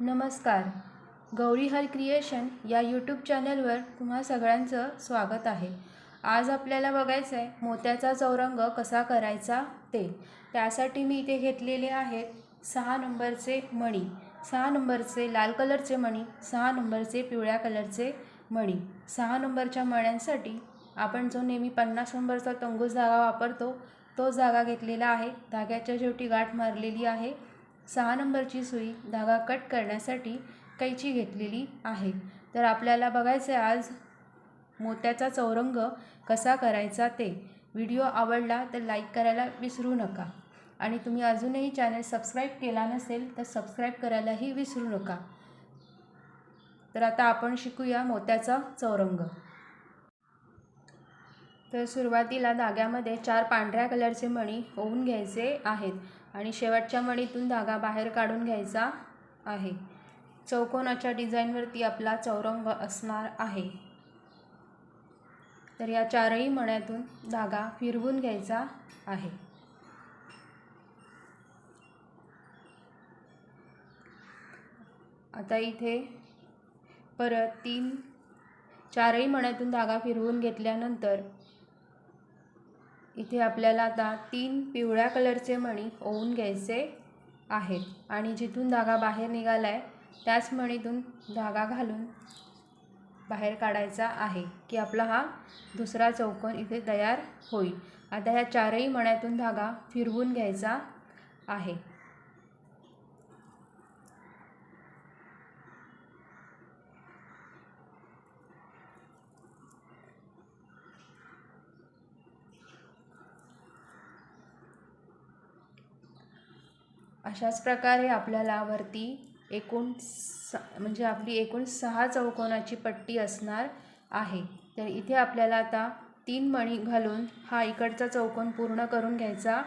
नमस्कार. गौरी हर क्रिएशन या यूट्यूब चॅनलवर तुम्हा सगळ्यांचं स्वागत आहे. आज आपल्याला बघायचं आहे मोत्याचा चौरंग कसा करायचा ते. त्यासाठी मी इथे घेतलेले आहेत सहा नंबरचे मणी सहा नंबरचे लाल कलरचे मणी सहा नंबरचे पिवळ्या कलरचे मणी. सहा नंबरच्या मण्यांसाठी आपण जो नेहमी पन्नास नंबरचा तंगूस धागा वापरतो तो जागा घेतलेला आहे. धाग्याच्या शेवटी गाठ मारलेली आहे. सहा नंबरची सुई धागा कट करण्यासाठी कैची घेतलेली आहे. तर आपल्याला बघायचं आहे आज मोत्याचा चौरंग कसा करायचा ते. व्हिडिओ आवडला तर लाईक करायला विसरू नका. आणि तुम्ही अजूनही चॅनल सबस्क्राईब केला नसेल तर सबस्क्राईब करायलाही विसरू नका. तर आता आपण शिकूया मोत्याचा चौरंग. तर सुरुवातीला धाग्यामध्ये चार पांढऱ्या कलरचे मणी होऊन घ्यायचे आहेत. आणि शेवटच्या मणीतून धागा बाहेर काढून घ्यायचा आहे. चौकोनाच्या डिझाईनवरती आपला चौरंग असणार आहे. तर या चारही मण्यातून धागा फिरवून घ्यायचा आहे. आता इथे परत तीन चारही मण्यातून धागा फिरवून घेतल्यानंतर इथे आपल्याला आता तीन पिवळ्या कलरचे मणी ओवून घ्यायचे आहेत. आणि जिथून धागा बाहेर निघाला आहे त्याच मणीतून धागा घालून बाहेर काढायचा आहे की आपला हा दुसरा चौकोन इथे तयार होईल. आता ह्या चारही मण्यातून धागा फिरवून घ्यायचा आहे. अशाच प्रकारे आपल्याला वरती एकूण स म्हणजे आपली एकूण सहा चौकोनाची पट्टी असणार आहे. तर इथे आपल्याला आता तीन मणी घालून हा इकडचा चौकोन पूर्ण करून घ्यायचा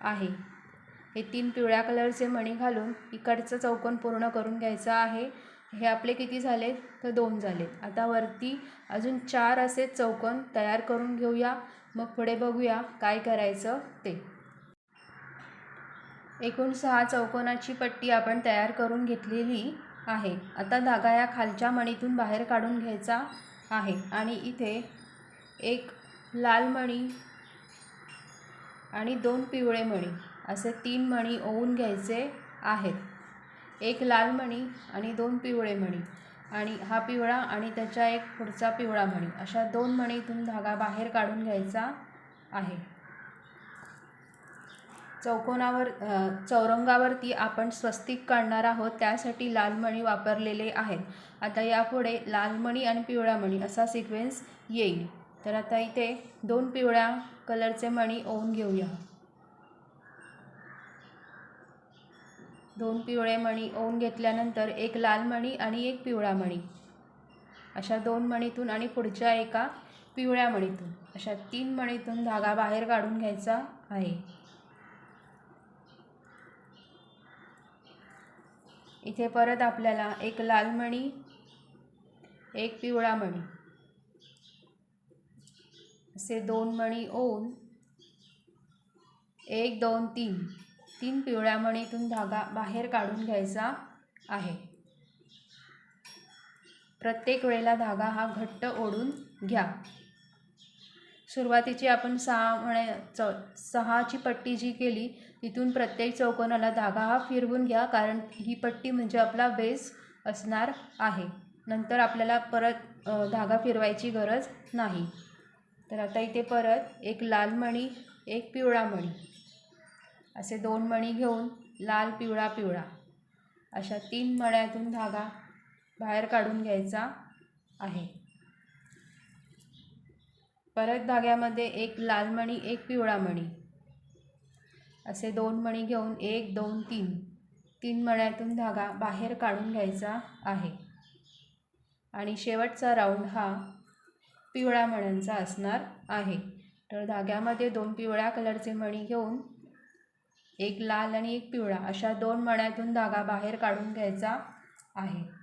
आहे. हे तीन पिवळ्या कलरचे मणी घालून इकडचं चौकोन पूर्ण करून घ्यायचा आहे. हे आपले किती झाले? तर दोन झाले. आता वरती अजून चार असे चौकोन तयार करून घेऊया. मग पुढे बघूया काय करायचं ते. एकूण सहा चौकोनाची पट्टी आपण तयार करून घेतलेली आहे. आता धागा या खालच्या मणीतून बाहेर काढून घ्यायचा आहे आणि इथे एक लाल मणी आणि दोन पिवळे मणी असे तीन मणी ओवून घ्यायचे आहेत. एक लाल मणी आणि दोन पिवळे मणी आणि हा पिवळा आणि त्याच्या एक पुढचा पिवळा मणी अशा दोन मणीतून धागा बाहेर काढून घ्यायचा आहे. चौकोनावर चौरंगावरती आपण स्वस्तिक काढणार आहोत त्यासाठी लाल मणी वापरलेले आहेत. आता यापुढे लाल मणी आणि पिवळा मणी असा सिक्वेन्स येईल. तर आता इथे दोन पिवळ्या कलरचे मणी ओवून घेऊया. दोन पिवळे मणी ओवून घेतल्यानंतर एक लाल मणी आणि एक पिवळा मणी. अशा दोन मणीतून आणि पुढच्या एका पिवळ्या मणीतून अशा तीन मणीतून धागा बाहेर काढून घ्यायचा आहे. इथे परत आपल्याला एक लाल मणी एक पिवळा मणी. असे दोन मणी ओन एक दोन तीन. तीन पिवळ्या मणीतून धागा बाहेर काढून घ्यायचा आहे. प्रत्येक वेळेला धागा हा घट्ट ओढून घ्या. सुरुवातीची आपण सहा म्हणे चौ सहाची पट्टी जी केली तिथून प्रत्येक चौकोनाला धागा हा फिरवून घ्या कारण ही पट्टी म्हणजे आपला बेस असणार आहे. नंतर आपल्याला परत धागा फिरवायची गरज नाही. तर आता इथे परत एक लाल मणी एक पिवळा मणी. असे दोन मणी घेऊन लाल पिवळा पिवळा. अशा तीन मण्यातून धागा बाहेर काढून घ्यायचा आहे. परत धाग्यामध्ये एक लाल मणी एक पिवळा मणी. असे दोन मणी घेऊन एक दोन तीन. तीन मण्यातून धागा बाहेर काढून घ्यायचा आहे. आणि शेवटचा राऊंड हा पिवळ्या मण्यांचा असणार आहे. तर धाग्यामध्ये दोन पिवळ्या कलरचे मणी घेऊन एक लाल आणि एक पिवळा अशा दोन मण्यातून धागा बाहेर काढून घ्यायचा आहे.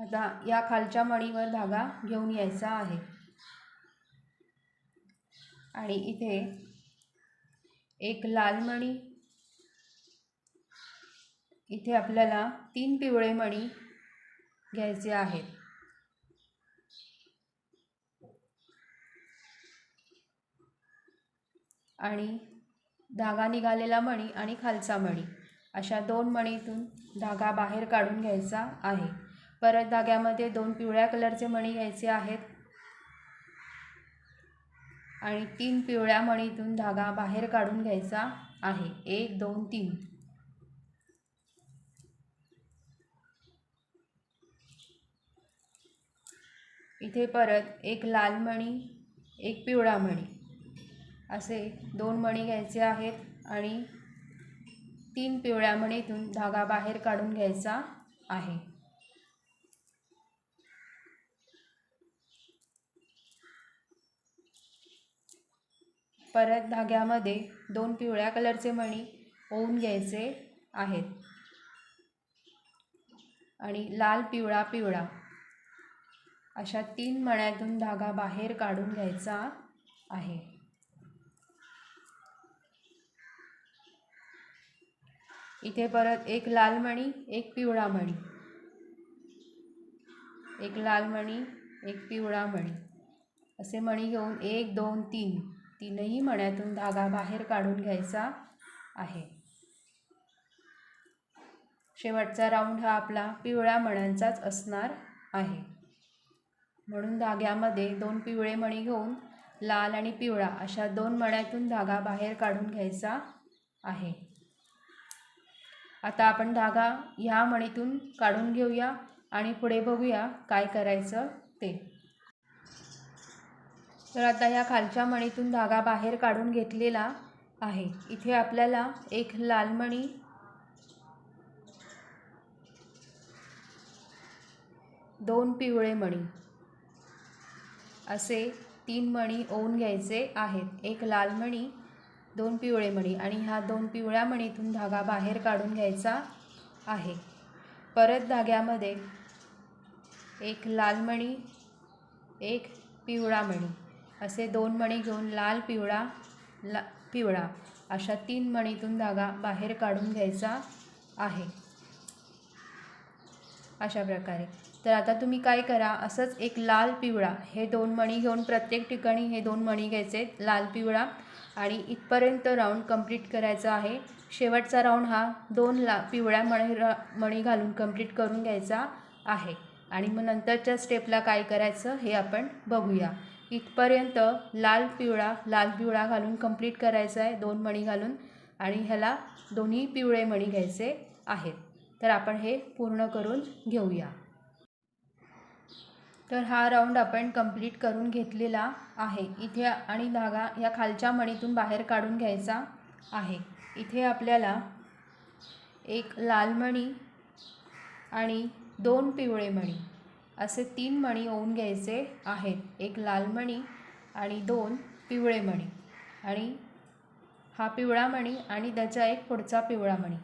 आता या खालच्या मणीवर धागा घेऊन यायचा आहे. आणि इथे एक लाल मणी इथे आपल्याला तीन पिवळे मणी घ्यायचे आहेत. आणि धागा निघालेला मणी आणि खालचा मणी अशा दोन मणीतून धागा बाहेर काढून घ्यायचा आहे. परत धाग्यामध्ये दोन पिवळ्या कलरचे मणी घ्यायचे आहेत. आणि तीन पिवळ्या मणीतून धागा बाहेर काढून घ्यायचा आहे. एक दोन तीन. इथे परत एक लाल मणी एक पिवळा मणी. असे दोन मणी घ्यायचे आहेत आणि तीन पिवळ्या मणीतून धागा बाहेर काढून घ्यायचा आहे. परत धाग्यामध्ये दोन पिवळ्या कलरचे मणी ओवून घ्यायचे आहेत. आणि लाल पिवळा पिवळा. अशा तीन मण्यातून धागा बाहेर काढून घ्यायचा आहे. इथे परत एक लाल मणी एक पिवळा मणी. एक लाल मणी एक पिवळा मणी. असे मणी घेऊन एक दोन तीन. तीनही मण्यातून धागा बाहेर काढून घ्यायचा आहे. शेवटचा राऊंड हा आपला पिवळ्या मण्यांचाच असणार आहे. म्हणून धाग्यामध्ये दोन पिवळे मणी घेऊन लाल आणि पिवळा अशा दोन मण्यातून धागा बाहेर काढून घ्यायचा आहे. आता आपण धागा ह्या मणीतून काढून घेऊया आणि पुढे बघूया काय करायचं ते. तर आता ह्या खालच्या मणीतून धागा बाहेर काढून घेतलेला आहे. इथे आपल्याला एक लालमणी दोन पिवळे मणी असे तीन मणी ओवून घ्यायचे आहेत. एक लाल मणी दोन पिवळे मणी आणि ह्या दोन पिवळ्या मणीतून धागा बाहेर काढून घ्यायचा आहे. परत धाग्यामध्ये एक लाल मणी एक पिवळा मणी असे दोन मणी घेऊन लाल पिवळा ला पिवळा अशा तीन मणीतून धागा बाहेर काढून घ्यायचा आहे. अशा प्रकारे. तर आता तुम्ही काय करा असंच एक लाल पिवळा हे दोन मणी घेऊन प्रत्येक ठिकाणी हे दोन मणी घ्यायचे लाल पिवळा. आणि इथपर्यंत राऊंड कंप्लीट करायचा आहे. शेवटचा राऊंड हा दोन ला पिवळ्या मणी मणी घालून कंप्लीट करून घ्यायचा आहे. आणि मग नंतरच्या स्टेपला काय करायचं हे आपण बघूया. इथपर्यंत लाल पिवळा लाल पिवळा घालून कंप्लीट करायचा आहे दोन मणी घालून. आणि ह्याला दोन्ही पिवळे मणी घ्यायचे आहेत. तर आपण हे पूर्ण करून घेऊया. तर हा राऊंड आपण कंप्लीट करून घेतलेला आहे. इथे आणि धागा या खालच्या मणीतून बाहेर काढून घ्यायचा आहे. इथे आपल्याला एक लाल मणी आणि दोन पिवळे मणी. असे तीन मणी ओवून घ्यायचे आहेत. एक लाल मणी आणि दोन पिवळे मणी. आणि हा पिवळा मणी आणि त्याचा एक पुढचा पिवळा मणी.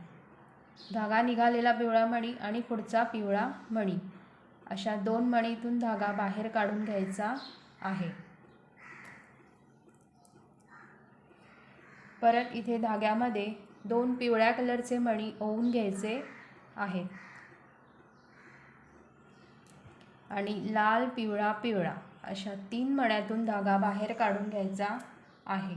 धागा निघालेला पिवळा मणी आणि पुढचा पिवळा मणी. अशा दोन मणीतून धागा बाहेर काढून घ्यायचा आहे. परत इथे धाग्यामध्ये दोन पिवळ्या कलरचे मणी ओवून घ्यायचे आहेत. आणि लाल पिवळा पिवळा अशा तीन मण्यातून धागा बाहेर काढून घ्यायचा आहे.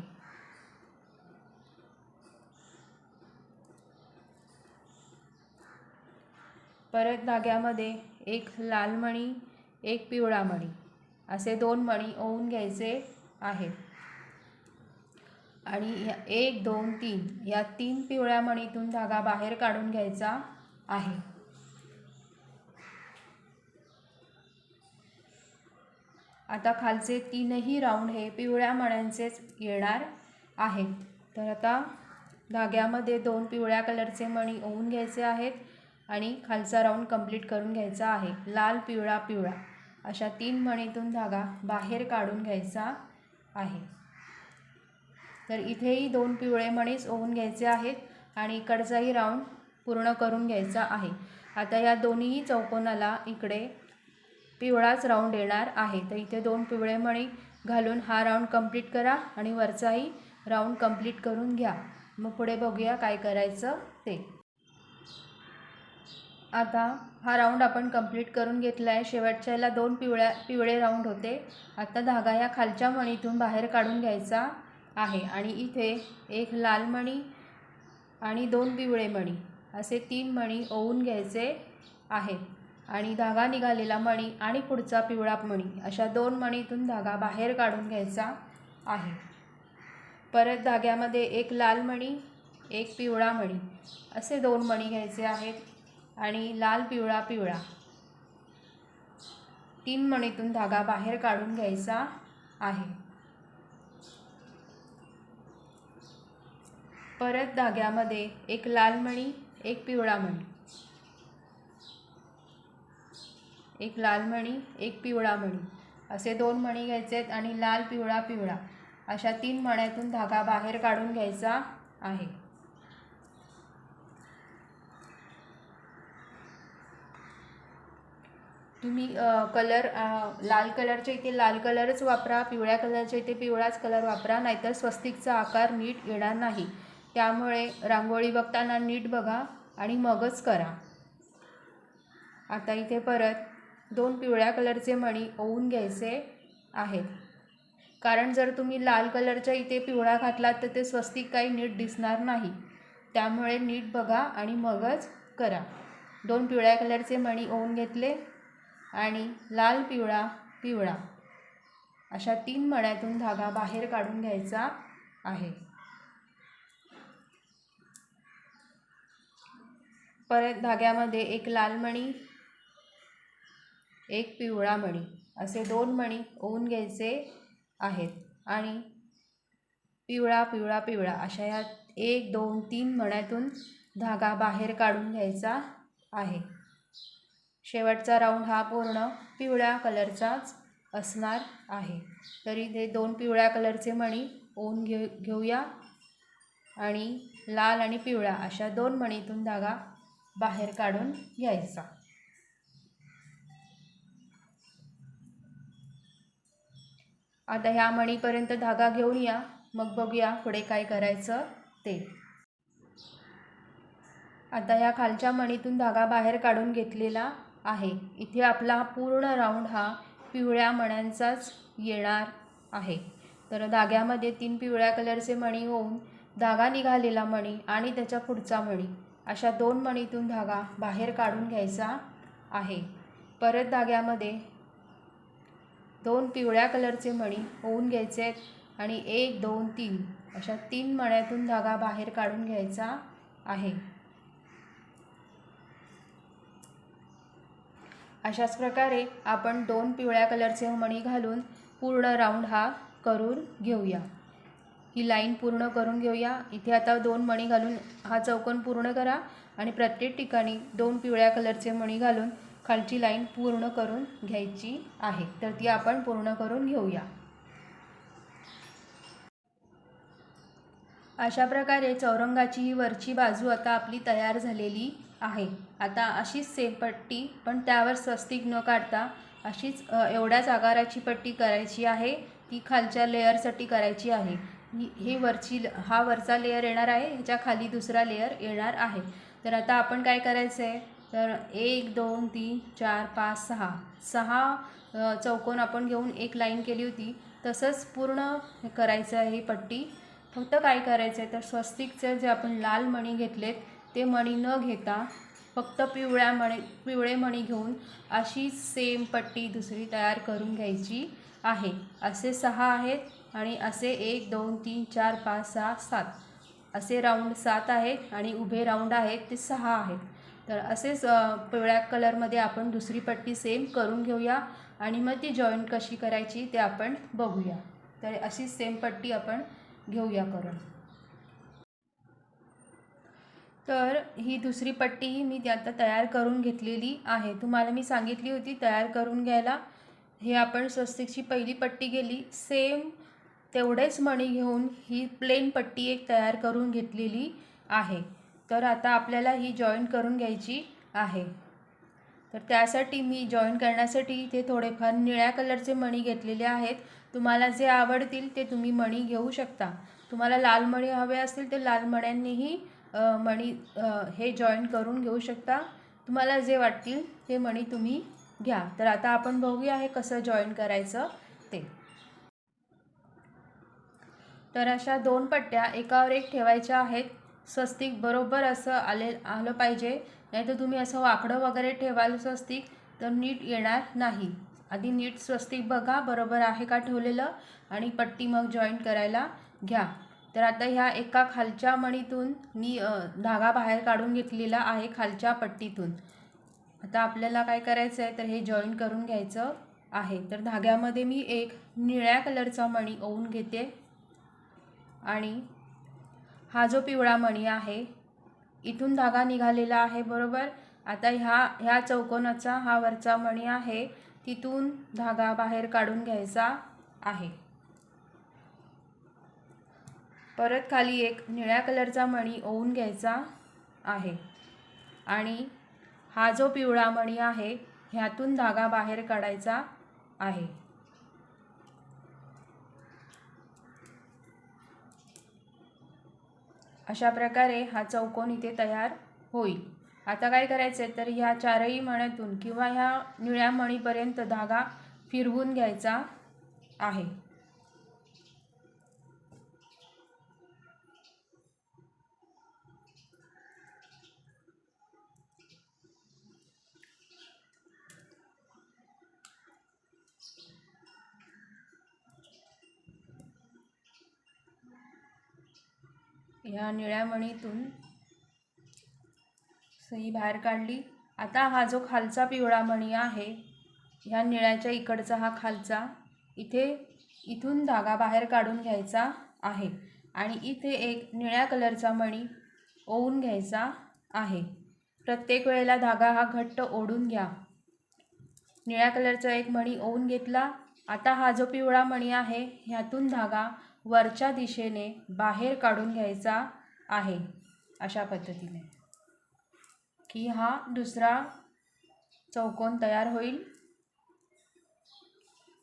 परत धाग्यामध्ये एक लाल मणी एक पिवळा मणी असे दोन मणी ओवून घ्यायचे आहेत. आणि ह्या एक दोन तीन या तीन पिवळ्या मणीतून धागा बाहेर काढून घ्यायचा आहे. आता खालचे तीनही राऊंड हे पिवळ्या मण्यांचेच येणार आहेत. तर आता धाग्यामध्ये दोन पिवळ्या कलरचे मणी ओवून घ्यायचे आहेत आणि खालचा राऊंड कंप्लीट करून घ्यायचा आहे. लाल पिवळा पिवळा. अशा तीन मणीतून धागा बाहेर काढून घ्यायचा आहे. तर इथेही दोन पिवळे मणीच ओवून घ्यायचे आहेत आणि इकडचाही राऊंड पूर्ण करून घ्यायचा आहे. आता या दोन्ही चौकोनाला इकडे पिवळाच राऊंड येणार आहे. तर इथे दोन पिवळे मणी घालून हा राऊंड कंप्लीट करा आणि वरचाही राऊंड कंप्लीट करून घ्या. मग पुढे बघूया काय करायचं ते. आता हा राऊंड आपण कंप्लीट करून घेतला आहे शेवटच्याला दोन पिवळ्या पिवळे राऊंड होते. आता धागा ह्या खालच्या मणीतून बाहेर काढून घ्यायचा आहे. आणि इथे एक लाल मणी आणि दोन पिवळे मणी. असे तीन मणी ओवून घ्यायचे आहेत. आणि धागा निघालेला मणी आणि पुढचा पिवळा मणी. अशा दोन मणीतून धागा बाहेर काढून घ्यायचा आहे. परत धाग्यामध्ये एक लाल मणी एक पिवळा मणी. असे दोन मणी घ्यायचे आहेत आणि लाल पिवळा पिवळा. तीन मणीतून धागा बाहेर काढून घ्यायचा आहे. परत धाग्यामध्ये एक लाल मणी एक पिवळा मणी. एक लाल मणी एक पिवळा मणी. असे दोन मणी घ्यायचे आहेत आणि लाल पिवळा पिवळा. अशा तीन मण्यातून धागा बाहेर काढून घ्यायचा आहे. तुम्ही कलर लाल कलरच्या इथे लाल कलरच वापरा पिवळ्या कलरच्या इथे पिवळाच कलर वापरा नाहीतर स्वस्तिकचा आकार नीट येणार नाही. त्यामुळे रांगोळी बघताना नीट बघा आणि मगच करा. आता इथे परत दोन पिवळ्या कलरचे मणी ओवून घ्यायचे आहेत. कारण जर तुम्ही लाल कलरच्या इथे पिवळा घातलात तर ते स्वस्तिक काही नीट दिसणार नाही. त्यामुळे नीट बघा आणि मगच करा. दोन पिवळ्या कलरचे मणी ओवून घेतले आणि लाल पिवळा पिवळा अशा तीन मण्यातून धागा बाहेर काढून घ्यायचा आहे. परत धाग्यामध्ये एक लाल मणी एक पिवळा मणी असे दोन मणी ओवून घ्यायचे आहेत. आणि पिवळा पिवळा पिवळा अशा या एक दोन तीन मण्यातून धागा बाहेर काढून घ्यायचा आहे. शेवटचा राऊंड हा पूर्ण पिवळ्या कलरचाच असणार आहे. तरी ते दोन पिवळ्या कलरचे मणी ओवून घेऊ घेऊया. आणि लाल आणि पिवळा अशा दोन मणीतून धागा बाहेर काढून घ्यायचा. आता ह्या मणीपर्यंत धागा घेऊन या. मग बघूया पुढे काय करायचं ते. आता ह्या खालच्या मणीतून धागा बाहेर काढून घेतलेला आहे. इथे आपला पूर्ण राऊंड हा पिवळ्या मण्यांचाच येणार आहे. तर धाग्यामध्ये तीन पिवळ्या कलरचे मणी होऊन धागा निघालेला मणी आणि त्याच्या पुढचा मणी. अशा दोन मणीतून धागा बाहेर काढून घ्यायचा आहे. परत धाग्यामध्ये दोन पिवळ्या कलरचे मणी होऊन घ्यायचे आहेत आणि एक दोन तीन. अशा तीन मण्यातून धागा बाहेर काढून घ्यायचा आहे. अशाच प्रकारे आपण दोन पिवळ्या कलरचे मणी घालून पूर्ण राऊंड हा करून घेऊया. ही लाईन पूर्ण करून घेऊया. इथे आता दोन मणी घालून हा चौकोन पूर्ण करा आणि प्रत्येक ठिकाणी दोन पिवळ्या कलरचे मणी घालून खालची लाईन पूर्ण करून घ्यायची आहे. तर ती आपण पूर्ण करून घेऊया. अशा प्रकारे चौरंगाची ही वरची बाजू आता आपली तयार झालेली आहे. आता अशीच सेम पट्टी पण त्यावर स्वस्तिक न काढता अशीच एवढ्याच आकाराची पट्टी करायची आहे. ती खालच्या लेअरसाठी करायची आहे. ही वरची हा वरचा लेअर येणार आहे ह्याच्या खाली दुसरा लेअर येणार आहे. तर आता आपण काय करायचं आहे तर एक दोन तीन चार पाच सहा. सहा चौकोन आपण घेऊन एक लाईन केली होती. तसंच पूर्ण करायचं आहे पट्टी. फक्त काय करायचं आहे तर स्वस्तिकचं जे आपण लाल मणी घेतलेत ते मणी न घेता फक्त पिवळ्या मणी पिवळे मणी घेऊन अशी सेम पट्टी दुसरी तयार करून घ्यायची आहे. असे सहा आहेत आणि असे एक दोन तीन चार पाच सहा सात. असे राऊंड सात आहेत आणि उभे राऊंड आहेत ते सहा आहेत. तर असेच पिवळ्या कलरमध्ये आपण दुसरी पट्टी सेम करून घेऊया आणि मग ती जॉईंट कशी करायची ते आपण बघूया. तर अशी सेम पट्टी आपण घेऊया करून. तर ही दुसरी पट्टीही मी ती आता तयार करून घेतलेली आहे. तुम्हाला मी सांगितली होती तयार करून घ्यायला. हे आपण स्वस्तिकची पहिली पट्टी गेली. सेम तेवढेच मणी घेऊन ही प्लेन पट्टी एक तयार करून घेतलेली आहे. तर आता आपल्याला ही जॉईन करून घ्यायची आहे. तर त्यासाठी मी जॉईन करण्यासाठी इथे थोडेफार निळ्या कलरचे मणी घेतलेले आहेत. तुम्हाला जे आवडतील ते तुम्ही मणी घेऊ शकता. तुम्हाला लाल मणी हवे असतील तर लाल मण्यांनीही मणी हे जॉईन करून घेऊ शकता. तुम्हाला जे वाटतील ते मणी तुम्ही घ्या. तर आता आपण बघूया हे कसं जॉईन करायचं ते. तर अशा दोन पट्ट्या एकावर एक ठेवायच्या आहेत. स्वस्तिक बरोबर असं आले आलं पाहिजे. नाही तर तुम्ही असं वाकडं वगैरे ठेवाल स्वस्तिक तर नीट येणार नाही. आधी नीट स्वस्तिक बघा बरोबर आहे का ठेवलेलं? आणि पट्टी मग जॉईन करायला घ्या. तर आता ह्या एका खालच्या मणीतून मी धागा बाहेर काढून घेतलेला आहे खालच्या पट्टीतून. आता आपल्याला काय करायचं आहे? तर हे जॉईन करून घ्यायचं आहे. तर धाग्यामध्ये मी एक निळ्या कलरचा मणी ओवून घेते. आणि हा जो पिवळा मणी आहे इथून धागा निघालेला आहे बरोबर? आता ह्या ह्या चौकोनाचा हा वरचा मणी आहे तिथून धागा बाहेर काढून घ्यायचा आहे. परत खाली एक निळ्या कलरचा मणी ओवून घ्यायचा आहे. आणि हा जो पिवळा मणी आहे ह्यातून धागा बाहेर काढायचा आहे. अशा प्रकारे हा चौकोन इथे तयार होईल. आता काय करायचं आहे तर ह्या चारही मण्यातून किंवा ह्या निळ्या मणीपर्यंत धागा फिरवून घ्यायचा आहे. ह्या निळ्या मणीतून सही बाहेर काढली. आता हा जो खालचा पिवळा मणी आहे ह्या निळ्याच्या इकडचा हा खालचा इथे इथून धागा बाहेर काढून घ्यायचा आहे. आणि इथे एक निळ्या कलरचा मणी ओवून घ्यायचा आहे. प्रत्येक वेळेला धागा हा घट्ट ओढून घ्या. निळ्या कलरचा एक मणी ओवून घेतला. आता हा जो पिवळा मणी आहे ह्यातून धागा वरच्या दिशेने बाहेर काढून घ्यायचा आहे अशा पद्धतीने. की हा दुसरा चौकोन तयार होईल.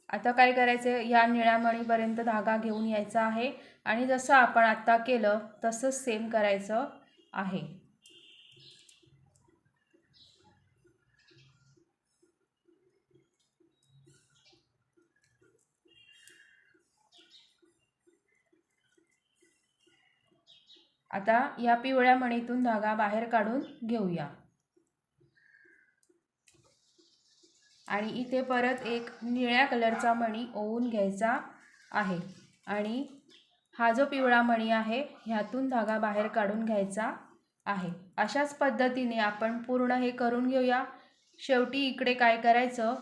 आता काय करायचं आहे या निळ्यामणीपर्यंत धागा घेऊन यायचा आहे. आणि जसं आपण आत्ता केलं तसंच सेम करायचं आहे. आता या पिवळ्या मणीतून धागा बाहेर काढून घेऊया. आणि इथे परत एक निळ्या कलरचा मणी ओवून घ्यायचा आहे. आणि हा जो पिवळा मणी आहे ह्यातून धागा बाहेर काढून घ्यायचा आहे. अशाच पद्धतीने आपण पूर्ण हे करून घेऊया. शेवटी इकडे काय करायचं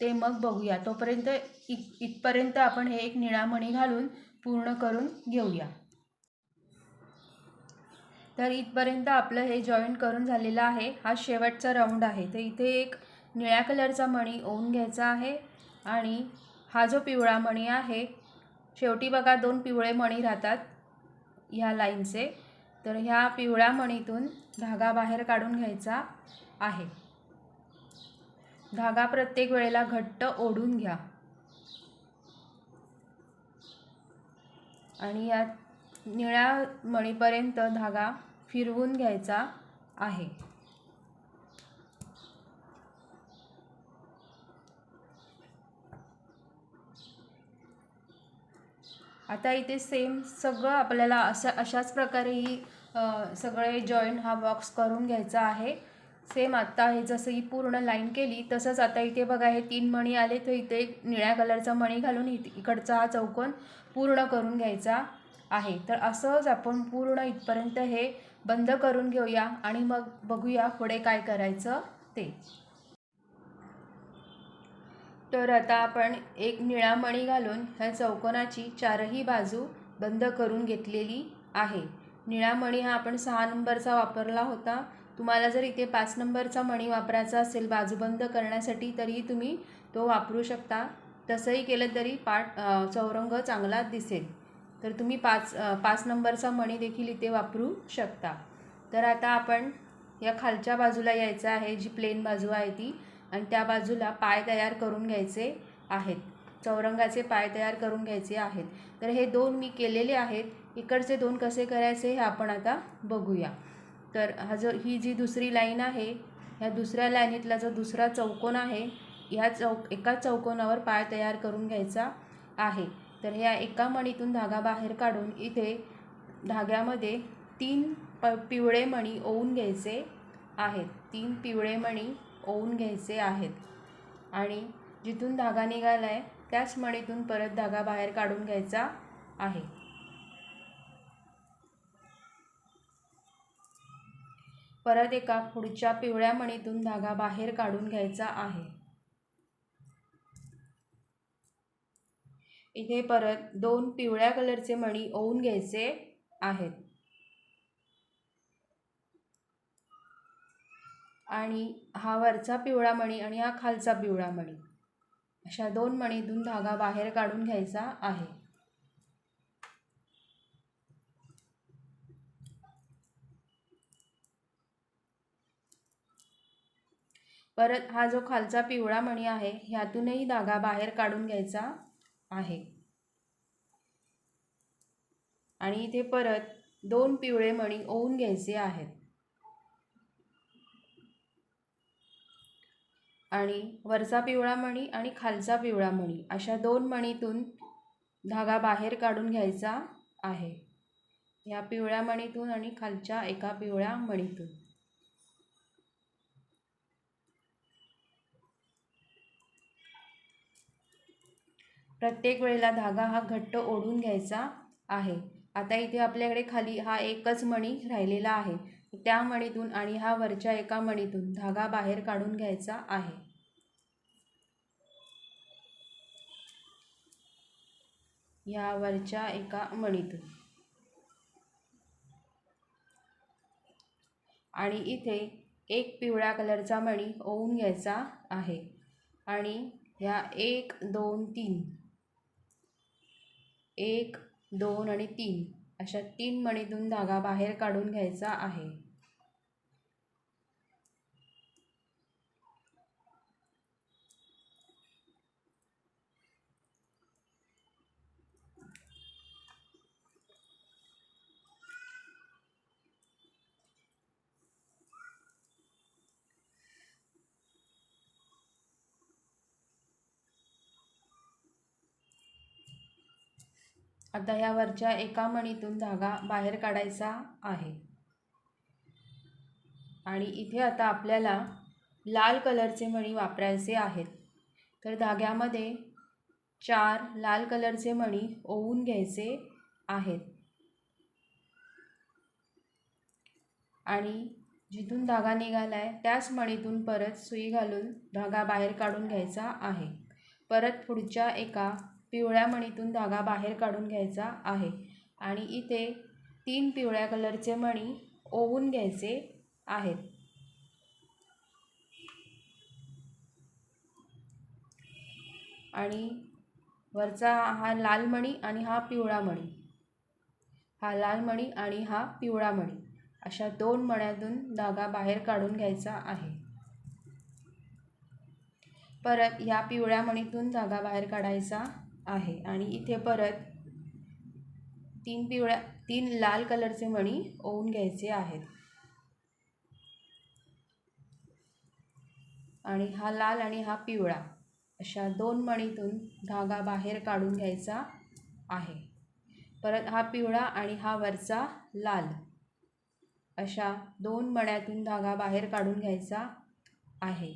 ते मग बघूया. तोपर्यंत इ इथपर्यंत आपण हे एक निळा मणी घालून पूर्ण करून घेऊया. तर इथपर्यंत आपलं हे जॉईंट करून झालेलं आहे. हा शेवटचा राऊंड आहे. तर इथे एक निळ्या कलरचा मणी ओवून घ्यायचा आहे आणि हा जो पिवळा मणी आहे शेवटी बघा दोन पिवळे मणी राहतात ह्या लाईनचे तर ह्या पिवळ्या मणीतून धागा बाहेर काढून घ्यायचा आहे. धागा प्रत्येक वेळेला घट्ट ओढून घ्या. आणि यात निळ्या मणीपर्यंत धागा फिरवून घ्यायचा आहे. आता इथे सेम सगळं आपल्याला अशा अशाच प्रकारे ही सगळे जॉईंट हा बॉक्स करून घ्यायचा आहे. सेम आत्ता हे जसं ही पूर्ण लाईन केली तसंच आता इथे बघा हे तीन मणी आले तर इथे निळ्या कलरचा मणी घालून इकडचा हा चौकोन पूर्ण करून घ्यायचा. आहे. तर असंच आपण पूर्ण इथपर्यंत हे बंद करून घेऊया आणि मग बघूया पुढे काय करायचं ते. तर आता आपण एक निळा मणी घालून ह्या चौकोनाची चारही बाजू बंद करून घेतलेली आहे. निळा मणी हा आपण सहा नंबरचा वापरला होता. तुम्हाला जर इथे पाच नंबरचा मणी वापरायचा असेल बाजू बंद करण्यासाठी तरीही तुम्ही तो वापरू शकता. तसंही केलं तरी पाठ चौरंग चांगला दिसेल. तर तुम्ही पाच पाच नंबरचा मणी देखील इथे वापरू शकता. तर आता आपण या खालच्या बाजूला यायचं आहे जी प्लेन बाजू आहे ती आणि त्या बाजूला पाय तयार करून घ्यायचे आहेत. चौरंगाचे पाय तयार करून घ्यायचे आहेत. तर हे दोन मी केलेले आहेत. इकडचे दोन कसे करायचे हे आपण आता बघूया. तर हा जो ही जी दुसरी लाईन आहे ह्या दुसऱ्या लाईनीतला जो दुसरा चौकोन आहे ह्या चौक एका चौकोनावर पाय तयार करून घ्यायचा आहे. तर ह्या एका मणीतून धागा बाहेर काढून इथे धाग्यामध्ये तीन प पिवळे मणी ओवून घ्यायचे आहेत. तीन पिवळे मणी ओवून घ्यायचे आहेत. आणि जिथून धागा निघाला आहे त्याच मणीतून परत धागा बाहेर काढून घ्यायचा आहे. परत एका पुढच्या पिवळ्या मणीतून धागा बाहेर काढून घ्यायचा आहे. इथे परत दोन पिवळ्या कलरचे मणी ओवून घ्यायचे आहेत. आणि हा वरचा पिवळा मणी आणि हा खालचा पिवळा मणी. अशा दोन मणीतून धागा बाहेर काढून घ्यायचा आहे. परत हा जो खालचा पिवळा मणी आहे ह्यातूनही धागा बाहेर काढून घ्यायचा आहे. आणि इथे परत दोन पिवळे मणी ओवून घ्यायचे आहेत. आणि वरचा पिवळा मणी आणि खालचा पिवळा मणी अशा दोन मणीतून धागा बाहेर काढून घ्यायचा आहे. या पिवळ्या मणीतून आणि खालच्या एका पिवळ्या मणीतून. प्रत्येक वेळेला धागा हा घट्ट ओढून घ्यायचा आहे. आता इथे आपल्याकडे खाली हा एकच मणी राहिलेला आहे. त्या मणीतून आणि हा वरच्या एका मणीतून धागा बाहेर काढून घ्यायचा आहे. या वरच्या एका मणीतून. आणि इथे एक पिवळ्या कलरचा मणी ओवून घ्यायचा आहे. आणि ह्या एक दोन तीन एक दोन आणि तीन अशा तीन मणीतून धागा बाहेर काढून घ्यायचा आहे. आता ह्या वरच्या एका मणीतून धागा बाहेर काढायचा आहे. आणि इथे आता आपल्याला लाल कलरचे मणी वापरायचे आहेत. तर धाग्यामध्ये चार लाल कलरचे मणी ओवून घ्यायचे आहेत. आणि जिथून धागा निघाला आहे त्याच मणीतून परत सुई घालून धागा बाहेर काढून घ्यायचा आहे. परत पुढच्या एका पिवळ्या मणीतून धागा बाहेर काढून घ्यायचा आहे आणि इथे तीन पिवळ्या कलरचे मणी ओवून घ्यायचे आहेत. आणि वरचा हा लाल मणी आणि हा पिवळा मणी. हा लाल मणी आणि हा पिवळा मणी. अशा दोन मण्यातून धागा बाहेर काढून घ्यायचा आहे. परत ह्या पिवळ्या मणीतून धागा बाहेर काढायचा आहे. आणि इथे परत तीन पिवळ्या तीन लाल कलरचे मणी ओवून घ्यायचे आहेत. आणि हा लाल आणि हा पिवळा अशा दोन मणीतून धागा बाहेर काढून घ्यायचा आहे. परत हा पिवळा आणि हा वरचा लाल अशा दोन मण्यातून धागा बाहेर काढून घ्यायचा आहे.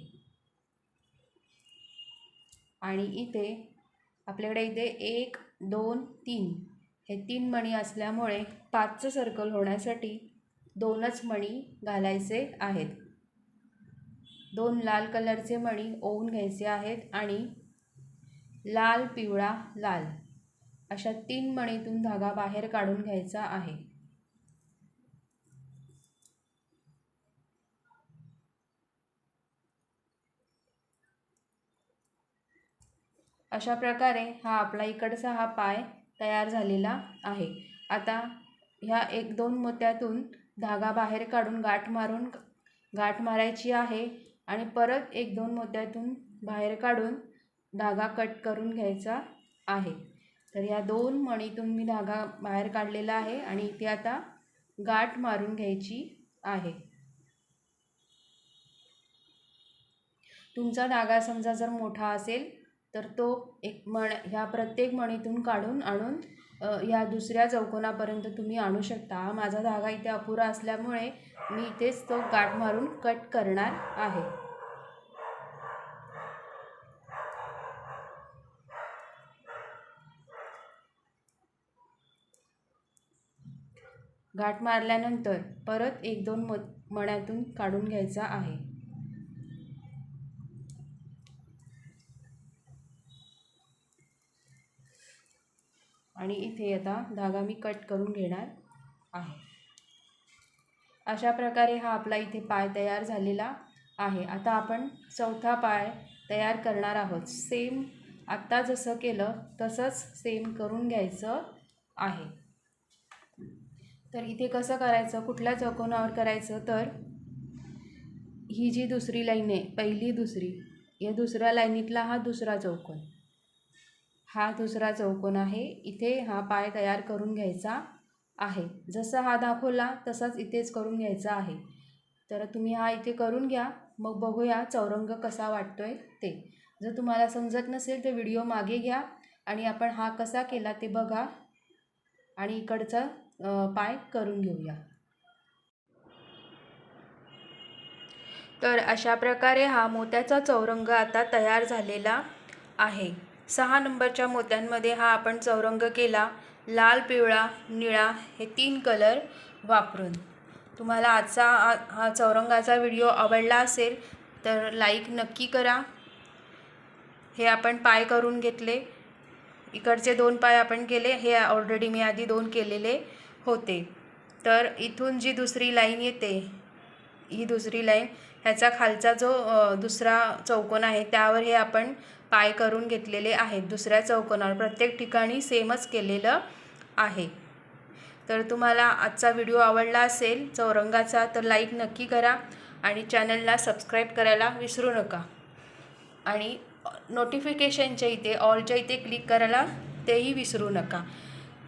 आणि इथे आपल्याकडे इथे एक दोन तीन. हे तीन मणी असल्यामुळे पाचचं सर्कल होण्यासाठी दोनच मणी घालायचे आहेत. दोन लाल कलरचे मणी ओवून घ्यायचे आहेत आणि लाल पिवळा लाल. अशा तीन मणीतून धागा बाहेर काढून घ्यायचा आहे. अशा प्रकारे हा आपला इकडचा हा पाय तयार झालेला आहे. आता ह्या एक दोन मोत्यातून धागा बाहेर काढून गाठ मारून गाठ मारायची आहे आणि परत एक दोन मोत्यातून बाहेर काढून धागा कट करून घ्यायचा आहे. तर या दोन मणीतून मी धागा बाहेर काढलेला आहे आणि इथे आता गाठ मारून घ्यायची आहे. तुमचा धागा समजा जर मोठा असेल तर तो एक मण ह्या प्रत्येक मणीतून काढून आणून ह्या दुसऱ्या चौकोनापर्यंत तुम्ही आणू शकता. हा माझा धागा इथे अपुरा असल्यामुळे मी इथेच तो गाठ मारून कट करणार आहे. गाठ मारल्यानंतर परत एक दोन म मण्यातून काढून घ्यायचा आहे. आणि इथे आता धागा मी कट करून घेणार आहे. अशा प्रकारे हा आपला इथे पाय तयार झालेला आहे. आता आपण चौथा पाय तयार करणार आहोत. सेम आत्ता जसं केलं तसंच सेम करून घ्यायचं आहे. तर इथे कसं करायचं कुठल्या चौकोनावर करायचं तर ही जी दुसरी लाईन आहे पहिली दुसरी या दुसऱ्या लाईनीतला हा दुसरा चौकोन. हा दुसरा चौकोन आहे. इथे हा पाय तयार करून घ्यायचा आहे. जसा हा दाखवला तसाच इथेच करून घ्यायचा आहे. तर तुम्ही हा इथे करून घ्या. मग बघूया चौरंग कसा वाटतोय ते. जर तुम्हाला समजत नसेल तर व्हिडिओ मागे घ्या आणि आपण हा कसा केला ते बघा. आणि इकडचा पाय करून घेऊया. तर अशा प्रकारे हा मोत्याचा चौरंग आता तयार झालेला आहे. सहा नंबरच्या मोत्यांमध्ये हा आपण चौरंग केला. लाल पिवळा निळा हे तीन कलर वापरून. तुम्हाला आजचा हा चौरंगाचा व्हिडिओ आवडला असेल तर लाईक नक्की करा. हे आपण पाय करून घेतले. इकडचे दोन पाय आपण केले. हे ऑलरेडी मी आधी दोन केलेले होते. तर इथून जी दुसरी लाईन येते ही दुसरी लाईन ह्याचा खालचा जो दुसरा चौकोन आहे त्यावर हे आपण पाय करून घेतलेले आहेत. दुसऱ्या चौकोनावर प्रत्येक ठिकाणी सेमच केलेलं आहे. तर तुम्हाला आजचा व्हिडिओ आवडला असेल चौरंगाचा तर लाईक नक्की करा आणि चॅनलला सबस्क्राईब करायला विसरू नका. आणि नोटिफिकेशनच्या इथे ऑलच्या इथे क्लिक करायला तेही विसरू नका.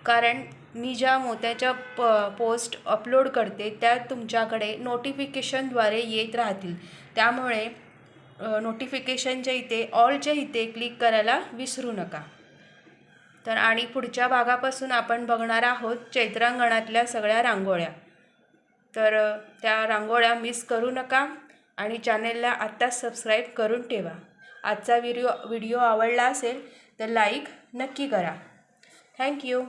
कारण मी ज्या मोत्याच्या प पोस्ट अपलोड करते त्या तुमच्याकडे नोटिफिकेशनद्वारे येत राहतील. त्यामुळे नोटिफिकेशनच्या इथे ऑलच्या इथे क्लिक करायला विसरू नका. तर आणि पुढच्या भागापासून आपण बघणार आहोत चैत्रांगणातल्या सगळ्या रांगोळ्या. तर त्या रांगोळ्या मिस करू नका आणि चॅनेलला आत्ताच सबस्क्राईब करून ठेवा. आजचा व्हिडिओ व्हिडिओ आवडला असेल तर लाईक नक्की करा. थँक्यू